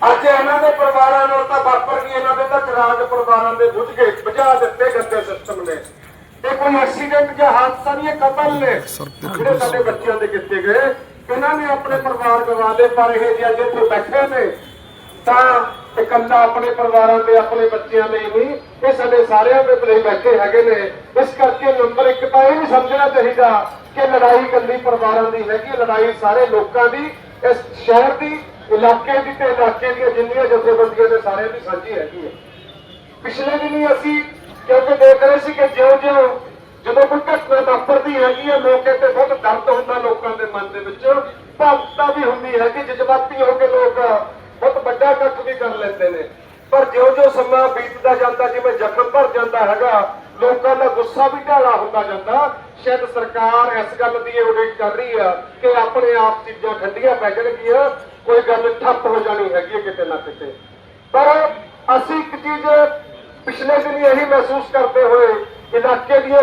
ਅੱਜ ਇਹਨਾਂ ਦੇ ਪਰਿਵਾਰਾਂ ਨਾਲ ਤਾਂ ਵਾਪਰ ਗਈ ਇਹਨਾਂ ਦੇ ਤਾਂ ਰਾਜ ਪਰਿਵਾਰਾਂ ਦੇ ਬੁੱਝ ਕੇ ਬੁਝਾ ਦਿੱਤੇ ਗੰਦੇ ਸਿਸਟਮ ਨੇ। ਇਹ ਕੋਈ ਐਕਸੀਡੈਂਟ ਜਾਂ ਹਾਦਸਾ ਨਹੀਂ ਇਹ ਕਤਲ ਨੇ। ਜਿਹੜੇ ਸਾਡੇ ਬੱਚਿਆਂ ਦੇ ਕੀਤੇ ਗਏ ਇਹਨਾਂ ਨੇ ਆਪਣੇ ਪਰਿਵਾਰ ਗਵਾ ਲਏ ਪਰ ਇਹ ਜੇ ਅੱਜ ਇੱਥੇ ਬੈਠੇ ਨੇ ਤਾਂ ਇਕੱਲਾ ਆਪਣੇ ਪਰਿਵਾਰਾਂ ਦੇ ਆਪਣੇ ਬੱਚਿਆਂ ਲਈ ਨਹੀਂ ਇਹ ਸਾਡੇ ਸਾਰਿਆਂ ਦੇ ਲਈ ਬੈਠੇ ਹੈਗੇ ਨੇ। ਇਸ ਕਰਕੇ ਨੰਬਰ 1 ਤਾਂ ਇਹ ਵੀ ਸਮਝਣਾ ਚਾਹੀਦਾ ਕਿ ਲੜਾਈ ਇਕੱਲੀ ਪਰਿਵਾਰਾਂ ਦੀ ਹੈਗੀ ਲੜਾਈ ਸਾਰੇ ਲੋਕਾਂ ਦੀ ਇਸ ਸ਼ਹਿਰ ਦੀ ਇਲਾਕੇ ਦੀ ਤੇ ਇਲਾਕੇ ਦੀਆਂ ਜਿੰਨੀਆਂ ਜਥੇਬੰਦੀਆਂ ਨੇ ਸਾਰਿਆਂ ਦੀ ਸਾਂਝੀ ਹੈਗੀ ਹੈ। ਪਿਛਲੇ ਦਿਨੀ ਅਸੀਂ ਕਿਉਂਕਿ ਦੇਖ ਰਹੇ ਸੀ ਕਿ ਜਿਉਂ-ਜਿਉਂ ਜਦੋਂ ਕੋਈ ਘਟਨਾ ਵਾਪਰਦੀ ਹੈਗੀ ਹੈ, ਮੌਕੇ ਤੇ ਬਹੁਤ ਦਰਦ ਹੁੰਦਾ ਲੋਕਾਂ ਦੇ ਮਨ ਦੇ ਵਿੱਚ। ਭਾਵੁਕਤਾ ਵੀ ਹੁੰਦੀ ਹੈ ਕਿ ਜਜ਼ਬਾਤੀ ਹੋ ਕੇ ਲੋਕ ਬਹੁਤ ਵੱਡਾ ਇਕੱਠ ਵੀ ਕਰ ਲੈਂਦੇ ਨੇ। ਪਰ ਜਿਉਂ-ਜਿਉਂ ਸਮਾਂ ਬੀਤਦਾ ਜਾਂਦਾ, ਜਿਵੇਂ ਜ਼ਖਮ ਭਰ ਜਾਂਦਾ ਹੈਗਾ। ਲੋਕਾਂ ਦਾ ਗੁੱਸਾ ਵੀ ਢਾਲਾ ਹੁੰਦਾ ਜਾਂਦਾ। ਸ਼ਾਇਦ ਸਰਕਾਰ ਇਸ ਗੱਲ ਦੀ ਉਡੀਕ ਕਰ ਰਹੀ ਆ ਕਿ ਆਪਣੇ ਆਪ ਚੀਜ਼ਾਂ ਠੰਡੀਆਂ ਪੈ ਜਾਣਗੀਆਂ। ਕੋਈ ਗੱਲ ਠੱਪ ਹੋ ਜਾਣੀ ਹੈਗੀ ਕਿਤੇ ਨਾ ਕਿਤੇ। ਪਰ ਅਸੀਂ ਇੱਕ ਚੀਜ਼ ਪਿਛਲੇ ਦਿਨ ਇਹੀ ਮਹਿਸੂਸ ਕਰਦੇ ਹੋਏ ਇਲਾਕੇ ਦੀਆਂ